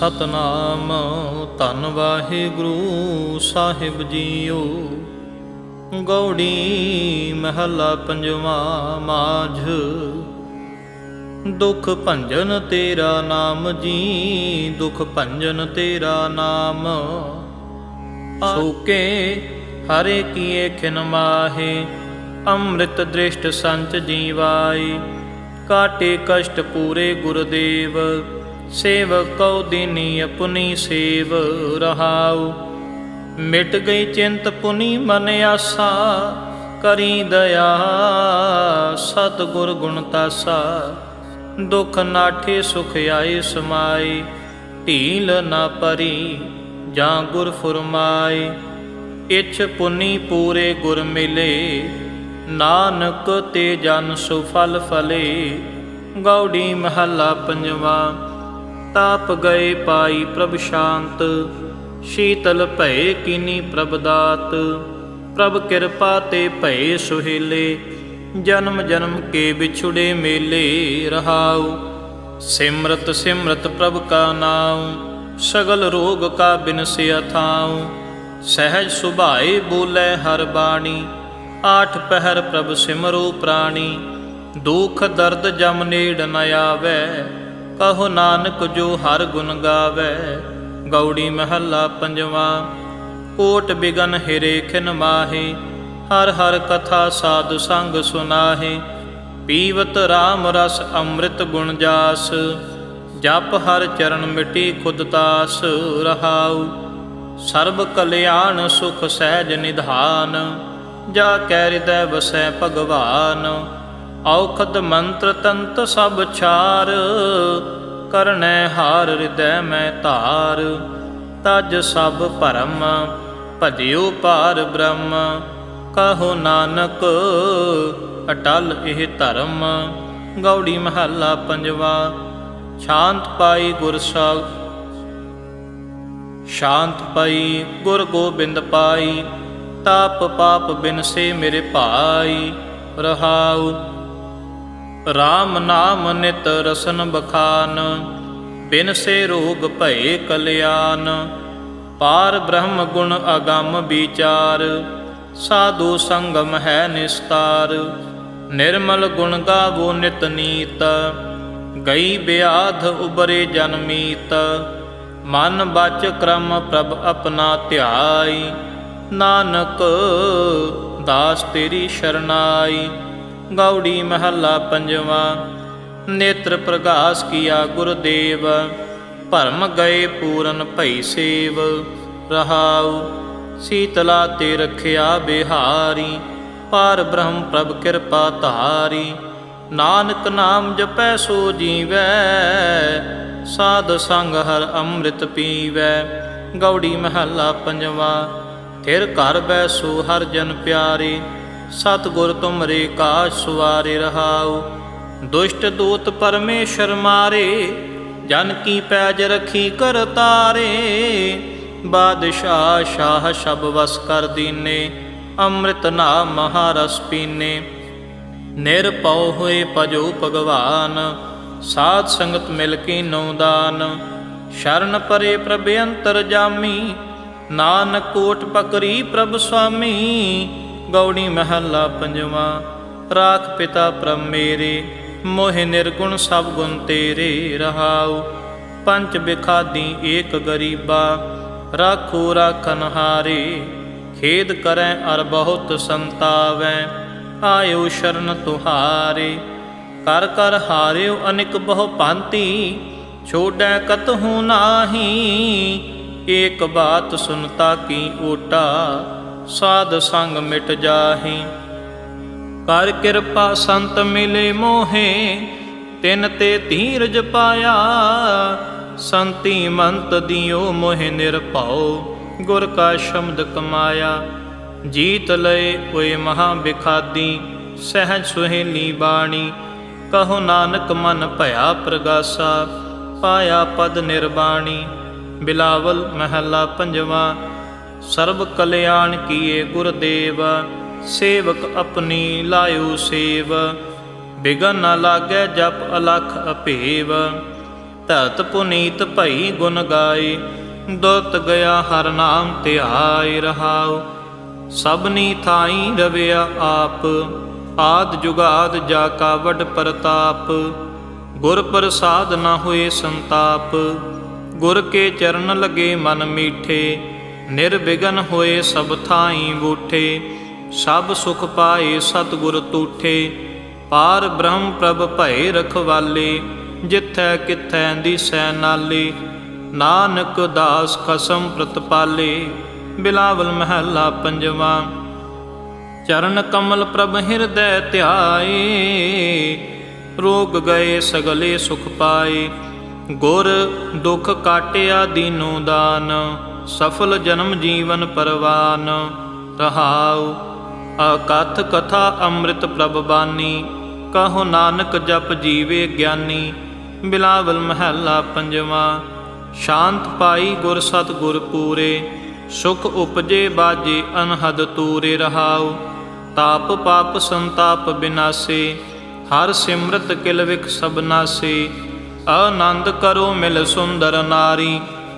ਸਤਨਾਮ, ਧੰਨ ਵਾਹਿਗੁਰੂ ਸਾਹਿਬ ਜੀਓ। ਗੌੜੀ ਮਹੱਲਾ ਪੰਜਵਾਂ ਮਾਝ। ਦੁਖ ਭੰਜਨ ਤੇਰਾ ਨਾਮ ਜੀ, ਦੁਖ ਭੰਜਨ ਤੇਰਾ ਨਾਮ। ਸੂਕੇ ਹਰੇ ਕੀਏ ਖਿਨ ਮਾਹੇ, ਅੰਮ੍ਰਿਤ ਦ੍ਰਿਸ਼ਟ ਸੰਚ ਜੀਵਾਈ ਕਾਟੇ ਕਸ਼ਟ ਪੂਰੇ ਗੁਰਦੇਵ। ਸੇਵਕ ਕਉ ਦੀਨੀ ਆਪਣੀ ਸੇਵ ਰਹਾਉ। ਮਿਟ ਗਈ ਚਿੰਤ ਪੁਨੀ ਮਨ ਆਸਾ, ਕਰੀ ਦਇਆ ਸਤ ਗੁਰ ਗੁਣ ਤਾਸਾ। ਦੁਖ ਨਾਠੇ ਸੁਖ ਆਏ ਸਮਾਈ ਢੀਲ ਨਾ ਪਰੀ ਜਾਂ ਗੁਰ ਫੁਰਮਾਏ। ਇਛ ਪੁਨੀ ਪੂਰੇ ਗੁਰ ਮਿਲੇ, ਨਾਨਕ ਤੇ ਜਨ ਸੁਫਲ ਫਲੇ। ਗੌੜੀ ਮਹੱਲਾ ਪੰਜਵਾ ਤਾਪ ਗਏ ਪਾਈ ਪ੍ਰਭ ਸ਼ਾਂਤ, ਸ਼ੀਤਲ ਭਏ ਕੀਨੀ ਪ੍ਰਭ ਦਾਤ। ਪ੍ਰਭ ਕਿਰਪਾ ਤੇ ਭਏ ਸੁਹੇਲੇ, ਜਨਮ ਜਨਮ ਕੇ ਵਿਛੁੜੇ ਮੇਲੇ ਰਹਾਉ। ਸਿਮਰਤ ਸਿਮਰਤ ਪ੍ਰਭ ਕਾ ਨਾਮ ਸਗਲ ਰੋਗ ਕਾ ਬਿਨਸਿਆ ਥਾਉ। ਸਹਿਜ ਸੁਭਾਏ ਬੋਲੇ ਹਰ ਬਾਣੀ, ਆਠ ਪਹਿਰ ਪ੍ਰਭ ਸਿਮਰੋ ਪ੍ਰਾਣੀ। ਦੁਖ ਦਰਦ ਜਮ ਨੇੜ ਨ ਆਵੈ ਕਹੋ ਨਾਨਕ ਜੋ ਹਰ ਗੁਣ ਗਾਵੈ। ਗੌੜੀ ਮਹੱਲਾ ਪੰਜਵਾ, ਕੋਟ ਬਿਗਨ ਹਿਰੇ ਖਿਨ ਮਾਹੇ। ਹਰ ਹਰ ਕਥਾ ਸਾਧ ਸੰਗ ਸੁਨਾਹੇ। ਪੀਵਤ RAM ਰਸ ਅੰਮ੍ਰਿਤ ਗੁਣ ਜਾਸ। ਜਪ ਹਰ ਚਰਨ ਮਿਟੀ ਖੁਦ ਤਾਸ ਰਹਾਉ। ਸਰਬ ਕਲਿਆਣ ਸੁਖ ਸਹਿਜ ਨਿਧਾਨ। ਜਾ ਕੈ ਹਿਰਦੈ ਵਸੈ ਭਗਵਾਨ। ਔਖਦ ਮੰਤਰ ਤੰਤ ਸਭ ਛਾਰ, ਕਰਨੈ ਹਾਰ ਹਿਰਦੈ ਮੈਂ ਧਾਰ। ਤਜ ਸਭ ਭਰਮ, ਭਜਿਓ ਪਾਰ ਬ੍ਰਹਮ। ਕਹੋ ਨਾਨਕ, ਅਟਲ ਇਹ ਧਰਮ। ਗੌੜੀ ਮਹੱਲਾ ਪੰਜਵਾ ਸ਼ਾਂਤ ਪਾਈ ਗੁਰ ਸਾਹਿਬ ਸ਼ਾਂਤ ਪਾਈ ਗੁਰ ਗੋਬਿੰਦ ਪਾਈ, ਤਾਪ ਪਾਪ ਬਿਨਸੇ ਮੇਰੇ ਭਾਈ। ਰਹਾਉ RAM ਨਾਮ ਨਿਤ ਰਸਨ ਬਖਾਨ ਬਿਨਸੇ ਰੋਗ ਭਏ ਕਲਿਆਣ। ਪਾਰ ਬ੍ਰਹਮ ਗੁਣ ਅਗੰਮ ਵਿਚਾਰ, ਸਾਧੂ ਸੰਗਮ ਹੈ ਨਿਸਤਾਰ। ਨਿਰਮਲ ਗੁਣ ਗਾਵੋ ਨਿਤ ਨੀਤ, ਗਈ ਬਿਆਧ ਉਬਰੇ ਜਨਮੀਤ ਮਨ ਬਚ ਕ੍ਰਮ ਪ੍ਰਭ ਆਪਣਾ ਧਿਆਈ, ਨਾਨਕ ਦਾਸ ਤੇਰੀ ਸ਼ਰਨਾਈ। ਗੌੜੀ ਮਹੱਲਾ ਪੰਜਵਾਂ। ਨੇਤਰ ਪ੍ਰਗਾਸ ਕੀਆ ਗੁਰਦੇਵ, ਭਰਮ ਗਏ ਪੂਰਨ ਭਈ ਸੇਵ। ਰਹਾਉ, ਸੀਤਲਾ ਤੇ ਰਖਿਆ ਬਿਹਾਰੀ, ਪਾਰ ਬ੍ਰਹਮ ਪ੍ਰਭ ਕਿਰਪਾ ਧਾਰੀ। ਨਾਨਕ ਨਾਮ ਜਪੈ ਸੋ ਜੀਵੈ, ਸਾਧ ਸੰਗ ਹਰ ਅੰਮ੍ਰਿਤ ਪੀਵੈ। ਗੌੜੀ ਮਹੱਲਾ ਪੰਜਵਾ, ਥਿਰ ਘਰ ਬੈਸੋ ਹਰ ਜਨ ਪਿਆਰੇ। ਸਤ ਗੁਰ ਤੁਮਰੇ ਕਾਸ਼ ਸੁਵਾਰੇ ਰਹਾਉ। ਦੁਸ਼ਟ ਦੂਤ ਪਰਮੇਸ਼ਰ ਮਾਰੇ, ਜਨ ਕੀ ਪੈਜ ਰਖੀ ਕਰ ਤਾਰੇ। ਬਾਦਸ਼ਾਹ ਸ਼ਾਹ ਸ਼ਬ ਵਸ ਕਰ ਦੀਨੇ, ਅੰਮ੍ਰਿਤ ਨਾਮ ਮਹਾਰਸ ਪੀਨੇ। ਨਿਰਪਉ ਹੋਏ ਭਜੋ ਭਗਵਾਨ, ਸਾਧ ਸੰਗਤ ਮਿਲ ਕੇ ਨੌ ਸ਼ਰਨ ਪਰੇ ਪ੍ਰਭ ਅੰਤਰ ਜਾਮੀ, ਨਾਨਕ ਕੋਟ ਪਕਰੀ ਪ੍ਰਭ ਸੁਆਮੀ। ਗੌੜੀ ਮਹੱਲਾ ਪੰਜਵਾਂ। ਰਾਖ ਪਿਤਾ ਪ੍ਰਭ ਮੇਰੇ, ਮੋਹਿ ਨਿਰਗੁਣ ਸਭ ਗੁਣ ਤੇਰੇ ਰਹਾਉ। ਪੰਜ ਬਿਖਾਦੀ ਏਕ ਗਰੀਬਾ, ਰਾਖੋ ਰਾਖਨ ਹਾਰੇ। ਖੇਦ ਕਰੈ ਅਰ ਬਹੁਤ ਸੰਤਾਵੈ, ਆਇਓ ਸ਼ਰਨ ਤੁਹਾਰੇ। ਕਰ ਕਰ ਹਾਰਿਓ ਅਨਿਕ ਬਹੁ ਭਾਂਤੀ ਛੋੜੈ ਕਤਹੂ ਨਾਹੀ। ਏਕ ਬਾਤ ਸੁਨਤਾ ਕੀ ਓਟਾ ਸਾਧ ਸੰਗ ਮਿਟ ਜਾਹੀ। ਕਰ ਕਿਰਪਾ ਸੰਤ ਮਿਲੇ ਮੋਹੇ, ਤਿਨ ਤੇ ਧੀਰਜ ਪਾਇਆ। ਸੰਤੀ ਮੰਤ ਦਿਓ ਮੋਹਿ ਨਿਰਭਉ, ਗੁਰ ਕਾ ਸ਼ਬਦ ਕਮਾਇਆ। ਜੀਤ ਲਏ ਓਏ ਮਹਾ ਬਿਖਾਦੀ, ਸਹਿਜ ਸੁਹੇਲੀ ਬਾਣੀ। ਕਹੋ ਨਾਨਕ ਮਨ ਭਇਆ ਪ੍ਰਗਾਸਾ, ਪਾਇਆ ਪਦ ਨਿਰਬਾਣੀ। ਬਿਲਾਵਲ ਮਹੱਲਾ ਪੰਜਵਾਂ ਸਰਬ ਕਲਿਆਣ ਕੀਏ ਗੁਰਦੇਵ, ਸੇਵਕ ਆਪਣੀ ਲਾਇਓ ਸੇਵ। ਬਿਗਨ ਨ ਲਾਗੈ ਜਪ ਅਲਖ ਅਭੇਵ ਧਤ ਪੁਨੀਤ ਭਈ ਗੁਣ ਗਾਏ, ਦੁਰਤ ਗਿਆ ਹਰ ਨਾਮ ਧਿਆਏ ਰਹਾਉ। ਸਭਨੀ ਥਾਈ ਰਵਿਆ ਆਪ, ਆਦ ਜੁਗਾਦ ਜਾ ਕਾ ਵੱਡ ਪ੍ਰਤਾਪ। ਗੁਰ ਪ੍ਰਸਾਦ ਨਾ ਹੋਏ ਸੰਤਾਪ, ਗੁਰ ਕੇ ਚਰਨ ਲਗੇ ਮਨ ਮੀਠੇ। ਨਿਰਵਿਗਨ ਹੋਏ ਸਭ ਥਾਈ ਬੂਠੇ, ਸਭ ਸੁਖ ਪਾਏ ਸਤਿਗੁਰ ਤੂਠੇ। ਪਾਰ ਬ੍ਰਹਮ ਪ੍ਰਭ ਭਏ ਰਖਵਾਲੇ, ਜਿੱਥੈ ਕਿਥੈ ਦੀਸੈ ਨਾਲੇ। ਨਾਨਕ ਦਾਸ ਖਸਮ ਪ੍ਰਤਪਾਲੇ, ਬਿਲਾਵਲ ਮਹੱਲਾ ਪੰਜਵਾ। ਚਰਨ ਕਮਲ ਪ੍ਰਭ ਹਿਰਦੈ ਧਿਆਏ, ਰੋਗ ਗਏ ਸਗਲੇ ਸੁਖ ਪਾਏ। ਗੁਰ ਦੁਖ ਕਾਟਿਆ ਦੀਨੋ ਦਾਨ। ਸਫਲ ਜਨਮ ਜੀਵਨ ਪਰਵਾਨ, ਰਹਾਉ। ਅਕਥ ਕਥਾ ਅੰਮ੍ਰਿਤ ਪ੍ਰਭ ਬਾਨੀ, ਕਹੋ ਨਾਨਕ ਜਪ ਜੀਵੇ ਗਿਆਨੀ। ਬਿਲਾਵਲ ਮਹੱਲਾ ਪੰਜਵਾ, ਸ਼ਾਂਤ ਪਾਈ ਗੁਰ ਸਤ ਗੁਰ ਪੂਰੇ, ਸੁਖ ਉਪਜੇ ਬਾਜੇ ਅਨਹਦ ਤੂਰੇ, ਰਹਾਉ। ਤਾਪ ਪਾਪ ਸੰਤਾਪ ਬਿਨਾਸੇ, ਹਰ ਸਿਮਰਤ ਕਿਲ ਵਿਖ ਸਭ ਨਾਸੇ। ਆਨੰਦ ਕਰੋ ਮਿਲ ਸੁੰਦਰ ਨਾਰੀ।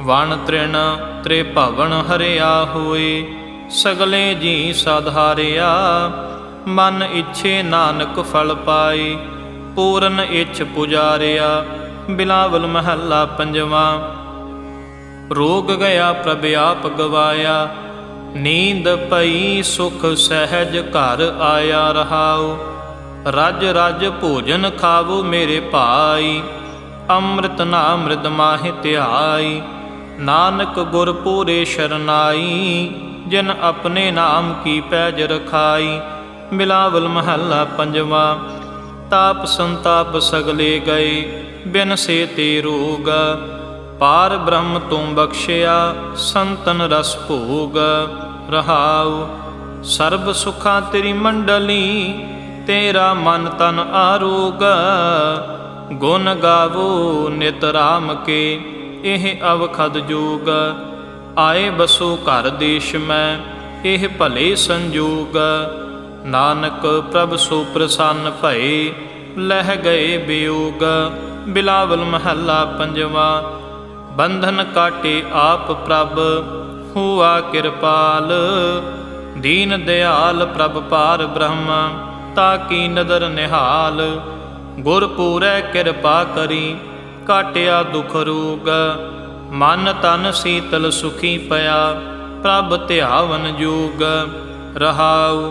ਵਣ ਤ੍ਰਿਣ ਤ੍ਰੇ ਭਵਨ ਹਰਿਆ ਹੋਏ, ਸਗਲੇ ਜੀ ਸਾਧਾਰਿਆ ਮਨ ਇੱਛੇ ਨਾਨਕ ਫਲ ਪਾਏ, ਪੂਰਨ ਇੱਛ ਪੁਜਾਰਿਆ। ਬਿਲਾਵਲ ਮਹੱਲਾ ਪੰਜਵਾ, ਰੋਗ ਗਿਆ ਪ੍ਰਭ ਆਪ ਗਵਾਇਆ। ਨੀਂਦ ਪਈ ਸੁਖ ਸਹਿਜ ਘਰ ਆਇਆ ਰਹਾਉ। ਰਜ ਰਜ ਭੋਜਨ ਖਾਵੋ ਮੇਰੇ ਭਾਈ, ਅੰਮ੍ਰਿਤ ਨਾਮ ਮ੍ਰਿਦ ਮਾਹਿ ਧਿਆਈ। ਨਾਨਕ ਗੁਰ ਪੂਰੇ ਸ਼ਰਨਾਈ, ਜਿਨ ਆਪਣੇ ਨਾਮ ਕੀ ਪੈਜ ਰਖਾਈ, ਮਿਲਾਵਲ ਮਹੱਲਾ ਪੰਜਵਾ, ਤਾਪ ਸੰਤਾਪ ਸਗਲੇ ਗਏ, ਬਿਨ ਸੇ ਤੇ ਰੋਗ, ਪਾਰ ਬ੍ਰਹਮ ਤੂੰ ਬਖਸ਼ਿਆ, ਸੰਤਨ ਰਸ ਭੋਗ, ਰਹਾਉ, ਸਰਬ ਸੁਖਾਂ ਤੇਰੀ ਮੰਡਲੀ, ਤੇਰਾ ਮਨ ਤਨ ਆਰੋਗ, ਗੁਣ ਗਾਵੋ ਨਿਤ ਰਾਮ ਕੇ। ਇਹ ਅਵਖਦ ਜੋਗ। ਆਏ ਬਸੋ ਘਰ ਦੇਸ਼ ਮੈਂ, ਇਹ ਭਲੇ ਸੰਜੋਗ। ਨਾਨਕ ਪ੍ਰਭ ਸੋ ਪ੍ਰਸੰਨ ਭਏ, ਲਹਿ ਗਏ ਬਿਯੋਗ ਬਿਲਾਵਲ ਮਹੱਲਾ ਪੰਜਵਾ, ਬੰਧਨ ਕਾਟੇ ਆਪ ਪ੍ਰਭ, ਹੁਆ ਕਿਰਪਾਲ। ਦੀਨ ਦਿਆਲ ਪ੍ਰਭ ਪਾਰ ਬ੍ਰਹਮ, ਤਾ ਕੀ ਨਦਰ ਨਿਹਾਲ। ਗੁਰ ਪੂਰੈ ਕਿਰਪਾ ਕਰੀ ਕਾਟਿਆ ਦੁਖ ਰੂਗ। ਮਨ ਤਨ ਸੀਤਲ ਸੁਖੀ ਪਿਆ, ਪ੍ਰਭ ਧਿਆਵਨ ਜੋਗ। ਰਹਾਉ,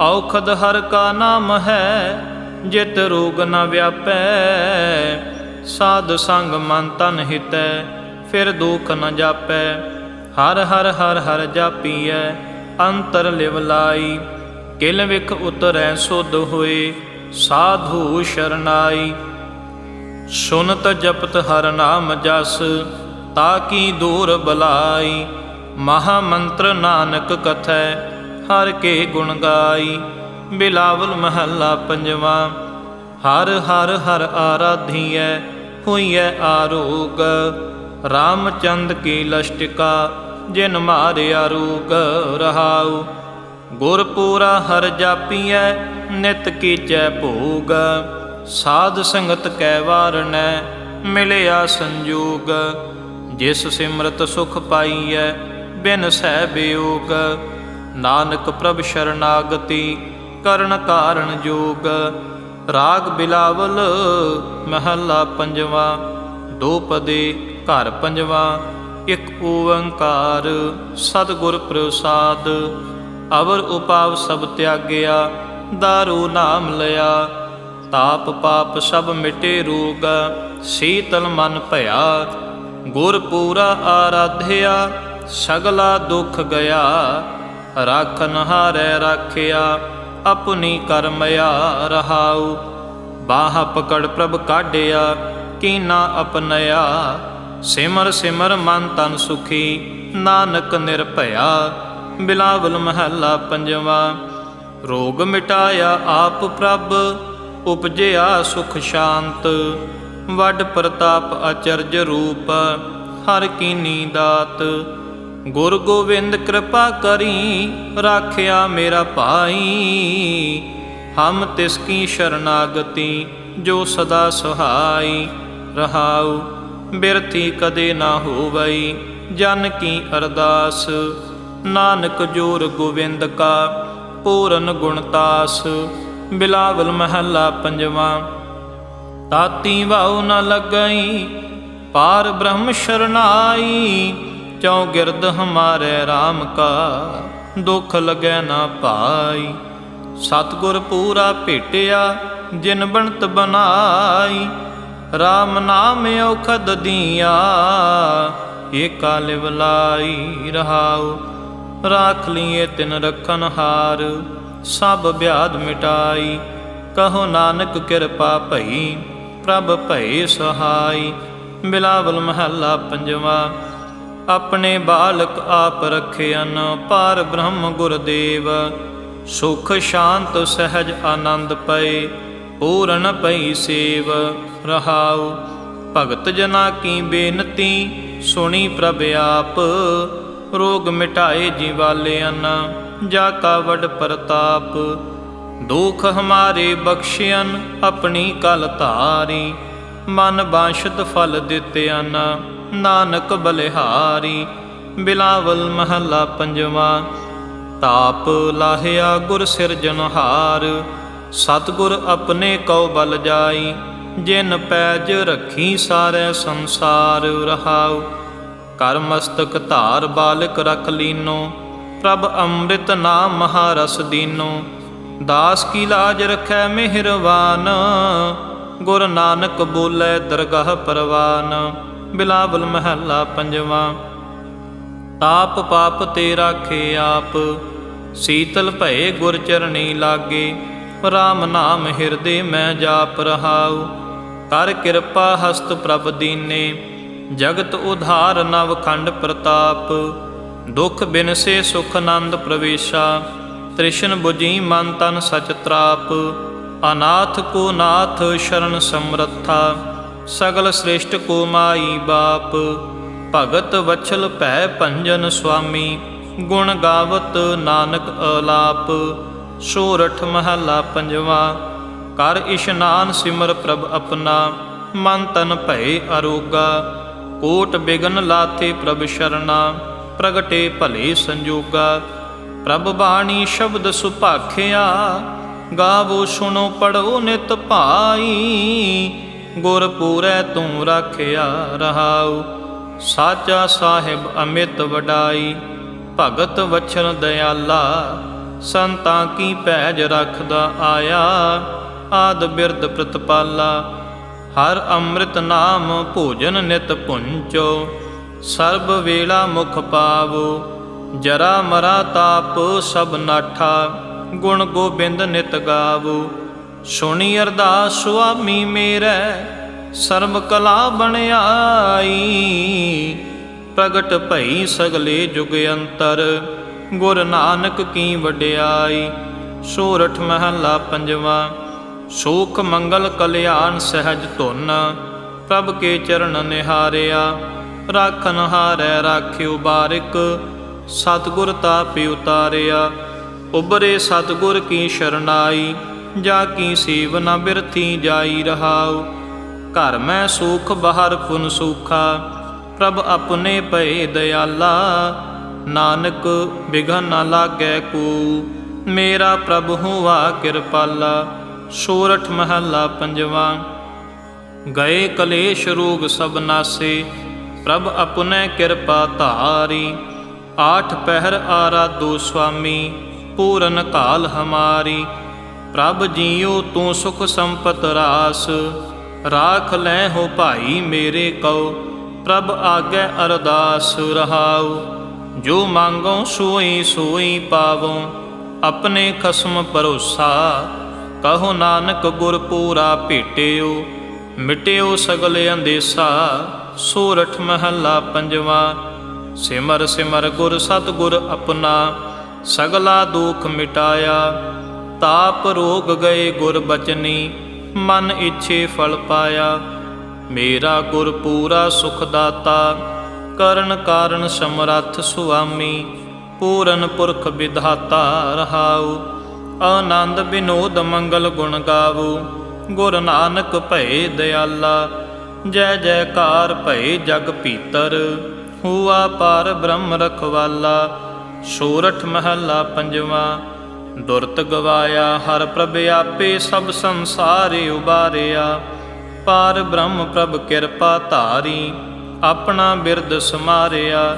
ਔਖਦ ਹਰ ਕਾ ਨਾਮ ਹੈ, ਜਿਤ ਰੋਗ ਨ ਵਿਆਪੈ। ਸਾਧ ਸੰਗ ਮਨ ਤਨ ਹਿਤੈ, ਫਿਰ ਦੁਖ ਨ ਜਾਪੈ। ਹਰ ਹਰ ਹਰ ਹਰ ਜਾਪੀਐ, ਅੰਤਰ ਲਿਵ ਲਾਈ। ਕਿਲ ਵਿਖ ਉਤਰੈ ਸੁਧ ਹੋਏ, ਸਾਧੂ ਸ਼ਰਨਾਈ। ਸੁਨਤ ਜਪਤ ਹਰ ਨਾਮ ਜਸ, ਤਾ ਕੀ ਦੂਰ ਬਲਾਈ? ਮਹਾ ਮੰਤਰ ਨਾਨਕ ਕਥੈ, ਹਰ ਕੇ ਗੁਣ ਗਾਈ। ਬਿਲਾਵਲ ਮਹੱਲਾ ਪੰਜਵਾ, ਹਰ ਹਰ ਹਰ ਆਰਾਧੀਐ, ਹੋਈਐ ਆਰੋਗ। ਰਾਮਚੰਦ ਕੀ ਲਸ਼ਟਿਕਾ, ਜਿਨ ਮਾਰਿਆ ਰੋਗ ਰਹਾਉ। ਗੁਰ ਪੂਰਾ ਹਰ ਜਾਪੀਐ, ਨਿਤ ਕੀਚੈ ਭੋਗ। ਸਾਧ ਸੰਗਤ ਕੈ ਵਾਰਣੈ ਮਿਲਿਆ ਸੰਜੋਗ। ਜਿਸ ਸਿਮਰਤ ਸੁਖ ਪਾਈਐ, ਬਿਨ ਸਹਿ ਬਿਯੋਗ ਨਾਨਕ ਪ੍ਰਭ ਸ਼ਰਨਾਗਤੀ, ਕਰਨ ਕਾਰਣ ਜੋਗ। ਰਾਗ ਬਿਲਾਵਲ, ਮਹੱਲਾ ਪੰਜਵਾ। ਦੋ ਪਦੇ, ਘਰ ਪੰਜਵਾ। ਇੱਕ ਓੰਕਾਰ, ਸਤਿਗੁਰ ਪ੍ਰਸਾਦ। ਅਵਰ ਉਪਾਵ ਸਭ ਤਿਆਗਿਆ, ਦਾਰੂ ਨਾਮ ਲਿਆ। ਤਾਪ ਪਾਪ ਸਭ ਮਿਟੇ ਰੋਗ, ਸੀਤਲ ਮਨ ਭਇਆ। ਗੁਰ ਪੂਰਾ ਆਰਾਧਿਆ, ਸਗਲਾ ਦੁਖ ਗਿਆ। ਰਾਖਨ ਹਾਰੈ ਰਾਖਿਆ, ਆਪਣੀ ਕਰਮਿਆ ਰਹਾਉ। ਬਾਹ ਪਕੜ ਪ੍ਰਭ ਕਾਢਿਆ, ਕੀਨਾ ਅਪਨਿਆ। ਸਿਮਰ ਸਿਮਰ ਮਨ ਤਨ ਸੁਖੀ, ਨਾਨਕ ਨਿਰਭਇਆ। ਬਿਲਾਵਲ ਮਹੱਲਾ ਪੰਜਵਾ, ਰੋਗ ਮਿਟਾਇਆ ਆਪ ਪ੍ਰਭ ਉਪਜਿਆ ਸੁਖ ਸ਼ਾਂਤ। ਵੱਡ ਪ੍ਰਤਾਪ ਅਚਰਜ ਰੂਪ, ਹਰ ਕੀਨੀ ਦਾਤ ਗੁਰ ਗੋਬਿੰਦ ਕਿਰਪਾ ਕਰੀ, ਰਾਖਿਆ ਮੇਰਾ ਭਾਈ। ਹਮ ਤਿਸ ਕੀ ਸ਼ਰਨਾਗਤੀ, ਜੋ ਸਦਾ ਸੁਹਾਈ। ਰਹਾਉ, ਬਿਰਥੀ ਕਦੇ ਨਾ ਹੋਵਈ, ਜਨ ਕੀ ਅਰਦਾਸ। ਨਾਨਕ ਜੋਰ ਗੋਬਿੰਦ ਕਾ, ਪੂਰਨ ਗੁਣਤਾਸ ਬਿਲਾਵਲ ਮਹੱਲਾ ਪੰਜਵਾਂ। ਤਾਤੀ ਵਾਉ ਨ ਲੱਗਈ, ਪਾਰ ਬ੍ਰਹਮ ਸ਼ਰਨਾਈ। ਚਉ ਗਿਰਦ ਹਮਾਰੇ RAM ਕਾ, ਦੁਖ ਲਗੈ ਨਾ ਪਾਈ। ਸਤਗੁਰ ਪੂਰਾ ਭੇਟਿਆ, ਜਿਨ ਬਣਤ ਬਨਾਈ। RAM ਨਾਮ ਔਖਦ ਦੀਆ, ਏਕਾ ਲਿਵ ਲਾਈ ਰਹਾਉ। ਰਾਖ ਲੀਏ ਤਿਨ ਰਖਨ ਹਾਰ। ਸਭ ਬਿਆਦ ਮਿਟਾਈ। ਕਹੋ ਨਾਨਕ ਕਿਰਪਾ ਭਈ, ਪ੍ਰਭ ਭਏ ਸਹਾਈ। ਬਿਲਾਵਲ ਮਹੱਲਾ ਪੰਜਵਾ, ਆਪਣੇ ਬਾਲਕ ਆਪ ਰਖਿਆਨ ਪਾਰ ਬ੍ਰਹਮ ਗੁਰਦੇਵ। ਸੁਖ ਸ਼ਾਂਤ ਸਹਿਜ ਆਨੰਦ ਪਏ, ਪੂਰਨ ਪਈ ਸੇਵ। ਰਹਾਉ, ਭਗਤ ਜਨਾ ਕੀ ਬੇਨਤੀ, ਸੁਣੀ ਪ੍ਰਭ ਆਪ। ਰੋਗ ਮਿਟਾਏ ਜੀਵਾਲਿਆਂ ਜਾ ਕਾ ਵਡ ਪ੍ਰਤਾਪ, ਦੁਖ ਹਮਾਰੇ ਬਖਸ਼ਿਆਨ ਆਪਣੀ ਕਲ ਧਾਰੀ। ਮਨ ਬਾਸ਼ਤ ਫਲ ਦਿੱਤਿਆਨ ਨਾਨਕ ਬਲਿਹਾਰੀ। ਬਿਲਾਵਲ ਮਹੱਲਾ ਪੰਜਵਾ, ਤਾਪ ਲਾਹਿਆ ਗੁਰ ਸਿਰਜਨਹਾਰ ਸਤਗੁਰ ਆਪਣੇ ਕਉ ਬਲ ਜਾਈ, ਜਿਨ ਪੈਜ ਰੱਖੀ ਸਾਰੇ ਸੰਸਾਰ ਰਹਾਉ। ਕਰ ਮਸਤਕ ਧਾਰ ਬਾਲਕ ਰਖ ਲੀਨੋ ਪ੍ਰਭ ਅੰਮ੍ਰਿਤ ਨਾਮ ਮਹਾਰਸ ਦੀਨੋ। ਦਾਸ ਕੀ ਲਾਜ ਰਖੈ ਮਿਹਰਵਾਨ। ਗੁਰ ਨਾਨਕ ਬੋਲੇ ਦਰਗਾਹ ਪਰਵਾਨ। ਬਿਲਾਵਲ ਮਹੱਲਾ ਪੰਜਵਾ। ਤਾਪ ਪਾਪ ਤੇ ਰਾਖੇ ਆਪ। ਸੀਤਲ ਭਏ ਗੁਰ ਚਰਣੀ ਲਾਗੇ। RAM ਨਾਮ ਹਿਰਦੇ ਮੈਂ ਜਾਪ ਰਹਾਉ। ਕਰ ਕਿਰਪਾ ਹਸਤ ਪ੍ਰਭ ਦੀਨੇ। ਜਗਤ ਉਧਾਰ ਨਵ ਖੰਡ ਪ੍ਰਤਾਪ। ਦੁਖ ਬਿਨਸੇ ਸੁਖ ਆਨੰਦ ਪ੍ਰਵੇਸ਼ਾ, ਤ੍ਰਿਸ਼ਨ 부ਜੀ ਮਨ ਤਨ ਸਚ ਤਰਾਪ, ਅਨਾਥ ਕੋ ਨਾਥ ਸ਼ਰਨ ਸਮਰੱਥਾ, ਸਗਲ ਸ੍ਰੇਸ਼ਟ ਕੋ ਮਾਈ ਬਾਪ, ਭਗਤ ਵਛਲ ਭੈ ਭੰਜਨ ਸੁਆਮੀ, ਗੁਣ ਗਾਵਤ ਨਾਨਕ ਅਲਾਪ, ਸੋਰਠ ਮਹੱਲਾ ਪੰਜਵਾ, ਕਰ ਇਸ਼ਨਾਨ ਸਿਮਰ ਪ੍ਰਭ ਆਪਣਾ, ਮਨ ਤਨ ਭੈ ਅਰੋਗਾ, ਕੋਟ ਬਿਗਨ ਲਾਥੇ ਪ੍ਰਭ ਸ਼ਰਨਾ ਪ੍ਰਗਟੇ ਭਲੇ ਸੰਜੋਗਾ। ਪ੍ਰਭ ਬਾਣੀ ਸ਼ਬਦ ਸੁਭਾਖਿਆ, ਗਾਵੋ ਸੁਣੋ ਪੜੋ ਨਿਤ ਭਾਈ। ਗੁਰ ਪੂਰੈ ਤੂੰ ਰਾਖਿਆ ਰਹਾਉ, ਸਾਚਾ ਸਾਹਿਬ ਅਮਿਤ ਵਡਾਈ। ਭਗਤ ਵਛਨ ਦਇਆਲਾ ਸੰਤਾਂ ਕੀ ਪੈਜ ਰੱਖਦਾ ਆਇਆ। ਆਦ ਬਿਰਦ ਪ੍ਰਤਪਾਲਾ, ਹਰ ਅੰਮ੍ਰਿਤ ਨਾਮ ਭੋਜਨ ਨਿਤ ਪੁੰਚੋ। ਸਰਬ ਵੇਲਾ ਮੁਖ ਪਾਵੋ, ਜਰਾ ਮਰਾ ਤਾਪ ਸਭ ਨਾਠਾ, ਗੁਣ ਗੋਬਿੰਦ ਨਿਤ ਗਾਵੋ। ਸੁਣੀ ਅਰਦਾਸ ਸੁਆਮੀ ਮੇਰੇ, ਸਰਬ ਕਲਾ ਬਣਾਈ ਪ੍ਰਗਟ ਭਈ ਸਗਲੇ ਜੁਗ ਅੰਤਰ, ਗੁਰ ਨਾਨਕ ਕੀ ਵਡਿਆਈ। ਸੋਰਠ ਮਹੱਲਾ ਪੰਜਵਾ ਸੋਖ ਮੰਗਲ ਕਲਿਆਣ ਸਹਿਜ ਧੁਨ, ਪ੍ਰਭ ਕੇ ਚਰਨ ਨਿਹਾਰਿਆ। ਰਾਖਨ ਹਾਰੈ ਰਾਖਿਓ ਬਾਰਿਕ, ਸਤਗੁਰ ਤਾਪਿ ਉਤਾਰਿਆ। ਉਬਰੇ ਸਤਗੁਰ ਕੀ ਸ਼ਰਨਾਈ, ਜਾ ਕੀ ਸੇਵ ਨ ਬਿਰਥੀ ਜਾਈ ਰਹਾਉ। ਘਰ ਮੈਂ ਸੁਖ, ਬਾਹਰ ਪੁਨ ਸੁਖਾ, ਪ੍ਰਭ ਆਪਣੇ ਭਏ ਦਇਆਲਾ ਨਾਨਕ ਬਿਘਨ ਨ ਲਾਗੈ ਕੋ, ਮੇਰਾ ਪ੍ਰਭ ਹੁਆ ਕਿਰਪਾਲਾ। ਸੋਰਠ ਮਹੱਲਾ ਪੰਜਵਾ, ਗਏ ਕਲੇਸ਼ ਰੋਗ ਸਭ ਨਾਸੇ ਪ੍ਰਭ ਆਪਣੇ ਕਿਰਪਾ ਧਾਰੀ, ਆਠ ਪਹਿਰ ਆਰਾਧੋ ਸੁਆਮੀ, ਪੂਰਨ ਕਾਲ ਹਮਾਰੀ। ਪ੍ਰਭ ਜੀਉ ਤੂੰ ਸੁਖ ਸੰਪਤ ਰਾਸ, ਰਾਖ ਲੈ ਹੋ ਭਾਈ ਮੇਰੇ ਕਉ, ਪ੍ਰਭ ਆਗੇ ਅਰਦਾਸ ਰਹਾਉ। ਜੋ ਮੰਗੋ ਸੋਈ ਸੋਈ ਪਾਵੋ ਆਪਣੇ ਖਸਮ ਭਰੋਸਾ। ਕਹੋ ਨਾਨਕ ਗੁਰ ਪੂਰਾ ਭੇਟਿਓ, ਮਿਟਿਓ ਸਗਲ ਅੰਦੇਸਾ। ਸੂਰਠ ਮਹੱਲਾ ਪੰਜਵਾ, ਸਿਮਰ ਸਿਮਰ ਗੁਰ ਸਤਿਗੁਰ ਆਪਣਾ, ਸਗਲਾ ਦੁਖ ਮਿਟਾਇਆ। ਤਾਪ ਰੋਗ ਗਏ ਗੁਰ ਬਚਨੀ, ਮਨ ਇੱਛੇ ਫਲ ਪਾਇਆ। ਮੇਰਾ ਗੁਰ ਪੂਰਾ ਸੁਖ ਦਾਤਾ, ਕਰਨ ਕਾਰਨ ਸਮਰੱਥ ਸੁਆਮੀ, ਪੂਰਨ ਪੁਰਖ ਵਿਧਾਤਾ ਰਹਾਉ। ਆਨੰਦ ਬਿਨੋਦ ਮੰਗਲ ਗੁਣ ਗਾਵੋ, ਗੁਰ ਨਾਨਕ ਭਏ ਦਿਆਲਾ। ਜੈ ਜੈਕਾਰ ਭਏ ਜਗ ਭੀਤਰ, ਹੂਆ ਪਾਰ ਬ੍ਰਹਮ ਰਖਵਾਲਾ, ਸੂਰਠ ਮਹੱਲਾ ਪੰਜਵਾਂ। ਦੁਰਤ ਗਵਾਇਆ ਹਰ ਪ੍ਰਭ ਆਪੇ ਸਭ ਸੰਸਾਰੇ ਉਬਾਰਿਆ। ਪਾਰ ਬ੍ਰਹਮ ਪ੍ਰਭ ਕਿਰਪਾ ਧਾਰੀ, ਆਪਣਾ ਬਿਰਦ ਸਮਾਰਿਆ।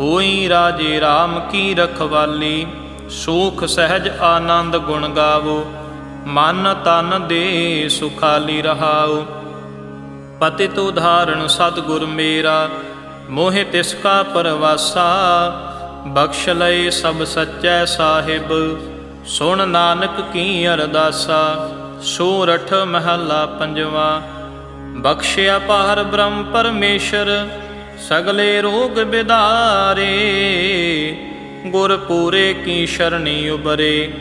ਹੋਈ ਰਾਜੇ RAM ਕੀ ਰਖਵਾਲੀ, ਸੂਖ ਸਹਿਜ ਆਨੰਦ ਗੁਣ ਗਾਵੋ। ਮਨ ਤਨ ਦੇ ਸੁਖਾਲੀ ਰਹਾਓ। ਰਹਾਉ ਪਤਿਤ ਉਧਾਰਨ ਸਤਗੁਰ ਮੇਰਾ, ਮੋਹਿ ਤਿਸ ਕਾ ਪਰਵਾਸਾ। ਬਖਸ਼ ਲਏ ਸਭ ਸੱਚੈ ਸਾਹਿਬ, ਸੁਣ ਨਾਨਕ ਕੀ ਅਰਦਾਸਾ। ਸੂਰਠ ਮਹੱਲਾ ਪੰਜਵਾ ਬਖਸ਼ਿਆ ਪਾਰ ਬ੍ਰਹਮ ਪਰਮੇਸ਼ਰ, ਸਗਲੇ ਰੋਗ ਬਿਦਾਰੇ। ਗੁਰ ਪੂਰੇ ਕੀ ਸ਼ਰਣੀ ਉਬਰੇ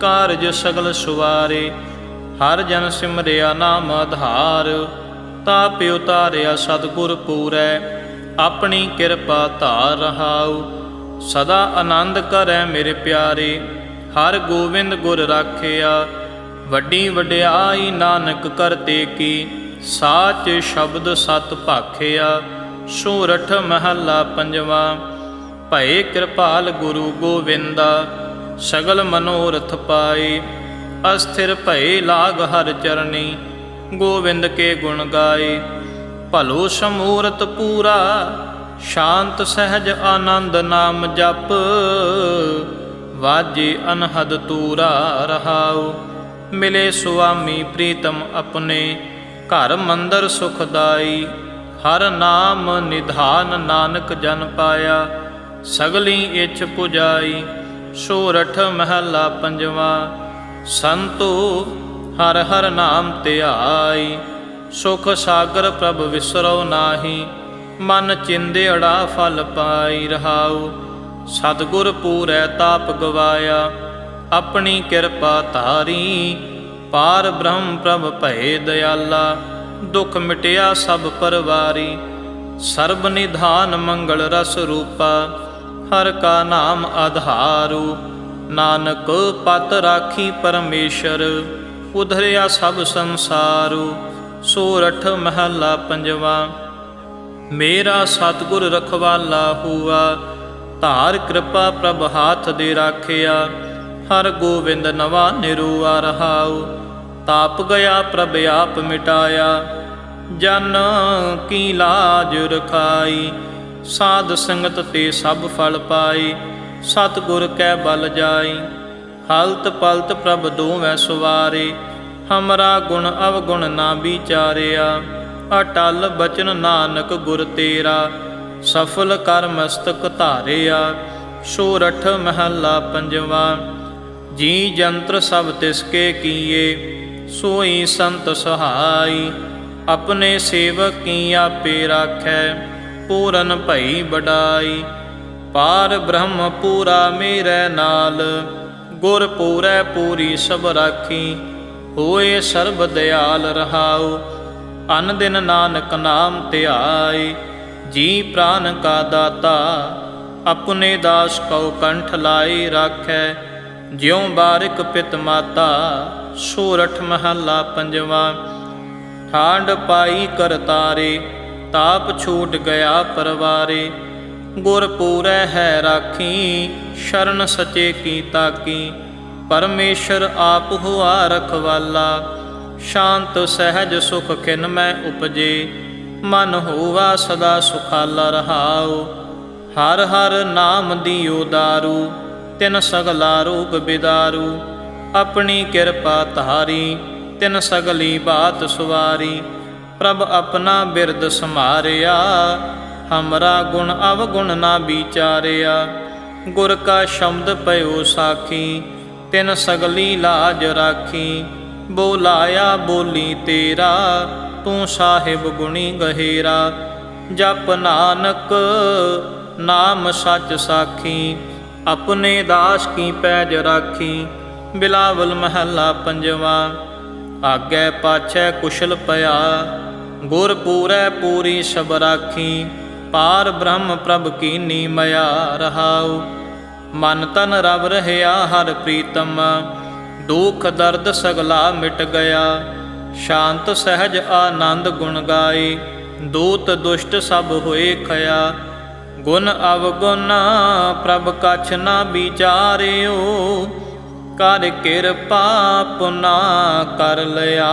ਕਾਰਜ ਸਗਲ ਸੁਵਾਰੇ। ਹਰ ਜਨ ਸਿਮਰਿਆ ਨਾਮ ਆਧਾਰ। ਤਾ ਪਿਉ ਤਾਰਿਆ ਸਤਿਗੁਰ ਪੂਰੈ, ਆਪਣੀ ਕਿਰਪਾ ਧਾਰ ਰਹਾਉ। ਸਦਾ ਆਨੰਦ ਕਰੈ ਮੇਰੇ ਪਿਆਰੇ, ਹਰ ਗੋਬਿੰਦ ਗੁਰ ਰਾਖਿਆ। ਵੱਡੀ ਵਡਿਆਈ ਨਾਨਕ ਕਰਤੇ ਕੀ ਸਾਚ ਸ਼ਬਦ ਸਤ ਭਾਖਿਆ। ਸੂਰਠ ਮਹੱਲਾ ਪੰਜਵਾ, ਭਏ ਕਿਰਪਾਲ ਗੁਰੂ ਗੋਵਿੰਦਾ, ਸਗਲ ਮਨੋਰਥ ਪਾਏ। ਅਸਥਿਰ ਭਏ ਲਾਗ ਹਰ ਚਰਨੀ ਗੋਵਿੰਦ ਕੇ ਗੁਣ ਗਾਏ। ਭਲੋ ਸਮੂਰਤ ਪੂਰਾ, ਸ਼ਾਂਤ ਸਹਿਜ ਆਨੰਦ ਨਾਮ ਜਪ। ਵਾਜੇ ਅਨਹਦ ਤੂਰਾ ਰਹਾਉ। ਮਿਲੇ ਸੁਆਮੀ ਪ੍ਰੀਤਮ ਆਪਣੇ, ਘਰ ਮੰਦਰ ਸੁਖਦਾਈ ਹਰ ਨਾਮ ਨਿਧਾਨ ਨਾਨਕ ਜਨ ਪਾਇਆ, ਸਗਲੀ ਇੱਛ ਪੁਜਾਈ। ਸੋਰਠ ਮਹੱਲਾ ਪੰਜਵਾ, ਸੰਤੋ ਹਰ ਹਰ ਨਾਮ ਧਿਆਈ ਸੁਖ ਸਾਗਰ ਪ੍ਰਭ ਵਿਸਰੋ ਨਾਹੀ। ਮਨ ਚਿੰਦੇ ਅੜਾ ਫਲ ਪਾਈ ਰਹਾਉ। ਸਤਿਗੁਰ ਪੂਰੈ ਤਾਪ ਗਵਾਇਆ। ਆਪਣੀ ਕਿਰਪਾ ਧਾਰੀ। ਪਾਰ ਬ੍ਰਹਮ ਪ੍ਰਭ ਭਏ ਦਿਆਲਾ। ਦੁਖ ਮਿਟਿਆ ਸਭ ਪਰਵਾਰੀ। ਸਰਬ ਨਿਧਾਨ ਮੰਗਲ ਰਸ ਰੂਪਾ। ਹਰ ਕਾ ਨਾਮ ਆਧਾਰੂ। ਨਾਨਕ ਪਤ ਰਾਖੀ ਪਰਮੇਸ਼ਰ। ਉਧਰਿਆ ਸਭ ਸੰਸਾਰੂ ਸੋਰਠ ਮਹੱਲਾ ਪੰਜਵਾ। ਮੇਰਾ ਸਤਿਗੁਰ ਰਖਵਾਲਾ ਹੂਆ, ਧਾਰ ਕਿਰਪਾ ਪ੍ਰਭ ਹਾਥ ਦੇ ਰਾਖਿਆ। ਹਰ ਗੋਬਿੰਦ ਨਵਾ ਨਿਰੂਆ ਰਹਾਉ, ਤਾਪ ਗਿਆ ਪ੍ਰਭ ਆਪ ਮਿਟਾਇਆ। ਜਨ ਕੀ ਲਾਜ ਰਖਾਈ, ਸਾਧ ਸੰਗਤ ਤੇ ਸਭ ਫਲ ਪਾਈ, ਸਤਿਗੁਰ ਕੈ ਬਲ ਜਾਈ। ਹਲਤ ਪਲਤ ਪ੍ਰਭ ਦੋਵੈ ਸੁਵਾਰੇ, ਹਮਰਾ ਗੁਣ ਅਵਗੁਣ ਨਾ ਵਿਚਾਰਿਆ। ਅਟਲ ਬਚਨ ਨਾਨਕ ਗੁਰ ਤੇਰਾ, ਸਫਲ ਕਰ ਮਸਤਕ ਧਾਰਿਆ। ਸੋਰਠ ਮਹੱਲਾ ਪੰਜਵਾ, ਜੀ ਜੰਤਰ ਸਭ ਤਿਸਕੇ ਕੀਏ, ਸੋਈ ਸੰਤ ਸਹਾਈ, ਆਪਣੇ ਸੇਵਕ ਕੀ ਆਪੇ ਰਾਖੈ, ਪੂਰਨ ਭਈ ਬਡਾਈ ਪਾਰ ਬ੍ਰਹਮ ਪੂਰਾ ਮੇਰੇ ਨਾਲ ਗੁਰ ਪੂਰੈ ਪੂਰੀ ਸਭ ਰਾਖੀ, ਹੋਏ ਸਰਬ ਦਿਆਲ ਰਹਾਉ। ਅਨ ਦਿਨ ਨਾਨਕ ਨਾਮ ਧਿਆਈ, ਜੀ ਪ੍ਰਾਨ ਕਾ ਦਾਤਾ, ਆਪਣੇ ਦਾਸ ਕਉ ਕੰਠ ਲਾਈ ਰਾਖੈ। ਜਿਉ ਬਾਰਿਕ ਪਿਤ ਮਾਤਾ, ਸੂਰਠ ਮਹੱਲਾ ਪੰਜਵਾ। ਠਾਂਡ ਪਾਈ ਕਰਤਾਰੇ ਤਾਪ ਛੂਟ ਗਿਆ ਪਰਵਾਰੇ। ਗੁਰਪੂਰੈ ਹੈ ਰਾਖੀ, ਸ਼ਰਨ ਸਚੇ ਕੀ ਤਾਕੀ। ਪਰਮੇਸ਼ਰ ਆਪ ਹੁਆ ਰਖਵਾਲਾ, ਸ਼ਾਂਤ ਸਹਿਜ ਸੁਖ ਖਿਨ ਮੈਂ ਉਪਜੇ। ਮਨ ਹੋਵਾ ਸਦਾ ਸੁਖਾਲਾ ਰਹਾਉ, ਹਰ ਹਰ ਨਾਮ ਦਿਓ ਦਾਰੂ, ਤਿਨ ਸਗਲਾ ਰੋਗ ਬਿਦਾਰੂ। ਆਪਣੀ ਕਿਰਪਾ ਧਾਰੀ, ਤਿਨ ਸਗਲੀ ਬਾਤ ਸੁਵਾਰੀ। ਪ੍ਰਭ ਆਪਣਾ ਬਿਰਦ ਸਮਾਰਿਆ ਹਮਰਾ ਗੁਣ ਅਵਗੁਣ ਨਾ ਵਿਚਾਰਿਆ ਗੁਰ ਕਾ ਸ਼ਬਦ ਪਇਓ ਸਾਖੀ ਤਿਨ ਸਗਲੀ ਲਾਜ ਰਾਖੀ ਬੋਲਾਇਆ ਬੋਲੀ ਤੇਰਾ ਤੂੰ ਸਾਹਿਬ ਗੁਣੀ ਗਹਿਰਾ ਜਪ ਨਾਨਕ ਨਾਮ ਸੱਚ ਸਾਖੀ ਆਪਣੇ ਦਾਸ ਕੀ ਪੈਜ ਰਾਖੀ ਬਿਲਾਵਲ ਮਹੱਲਾ ਪੰਜਵਾ ਆਗੇ ਪਾਛੈ ਕੁਸ਼ਲ ਪਿਆ ਗੁਰ ਪੂਰੈ ਪੂਰੀ ਸਭ ਰਾਖੀ ਪਾਰ ਬ੍ਰਹਮ ਪ੍ਰਭ ਕੀਨੀ ਮਇਆ ਰਹਾਉ। ਮਨ ਤਨ ਰਵ ਰਹਿਆ ਹਰ ਪ੍ਰੀਤਮ। ਦੁਖ ਦਰਦ ਸਗਲਾ ਮਿਟ ਗਿਆ। ਸ਼ਾਂਤ ਸਹਿਜ ਆਨੰਦ ਗੁਣ ਗਾਏ। ਦੂਤ ਦੁਸ਼ਟ ਸਭ ਹੋਏ ਖਿਆ ਗੁਣ ਅਵਗੁਣ ਪ੍ਰਭ ਕਛ ਨਾ ਵਿਚਾਰਿਓ। ਕਰ ਕਿਰਪਾ ਪੁਨਾ ਕਰ ਲਿਆ।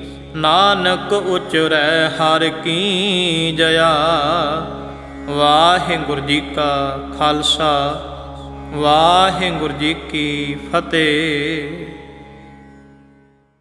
ਨਾਨਕ ਉਚਰੈ ਹਰ ਕੀ ਜਇਆ। ਵਾਹਿਗੁਰੂ ਜੀ ਕਾ ਖਾਲਸਾ ਵਾਹਿਗੁਰੂ ਜੀ ਕੀ ਫਤਿਹ।